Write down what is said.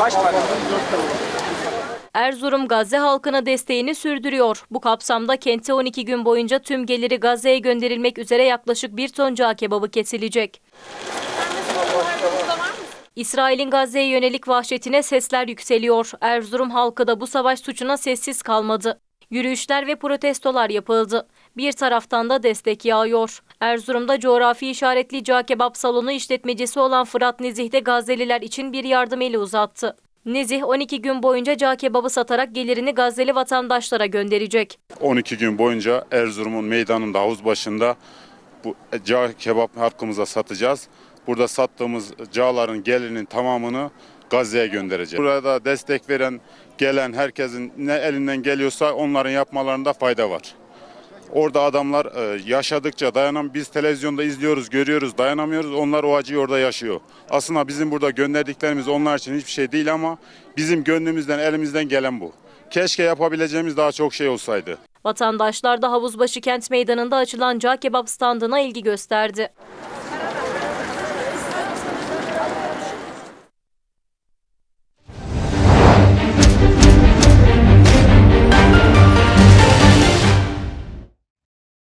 Kaç para? Erzurum Gazze halkına desteğini sürdürüyor. Bu kapsamda kente 12 gün boyunca tüm geliri Gazze'ye gönderilmek üzere yaklaşık bir ton cağ kebabı kesilecek. İsrail'in Gazze'ye yönelik vahşetine sesler yükseliyor. Erzurum halkı da bu savaş suçuna sessiz kalmadı. Yürüyüşler ve protestolar yapıldı. Bir taraftan da destek yağıyor. Erzurum'da coğrafi işaretli cağ kebap salonu işletmecisi olan Fırat Nezih de Gazze'liler için bir yardım eli uzattı. Nezih 12 gün boyunca cağ kebabı satarak gelirini Gazze'li vatandaşlara gönderecek. 12 gün boyunca Erzurum'un meydanında havuz başında bu cağ kebap halkımıza satacağız. Burada sattığımız cağların gelirinin tamamını Gazze'ye göndereceğiz. Burada destek veren, gelen herkesin ne elinden geliyorsa onların yapmalarında fayda var. Orada adamlar e, yaşadıkça dayanam biz televizyonda izliyoruz, görüyoruz, dayanamıyoruz. Onlar o acıyı orada yaşıyor. Aslında bizim burada gönderdiklerimiz onlar için hiçbir şey değil ama bizim gönlümüzden, elimizden gelen bu. Keşke yapabileceğimiz daha çok şey olsaydı. Vatandaşlar da Havuzbaşı Kent Meydanı'nda açılan cağ kebap standına ilgi gösterdi.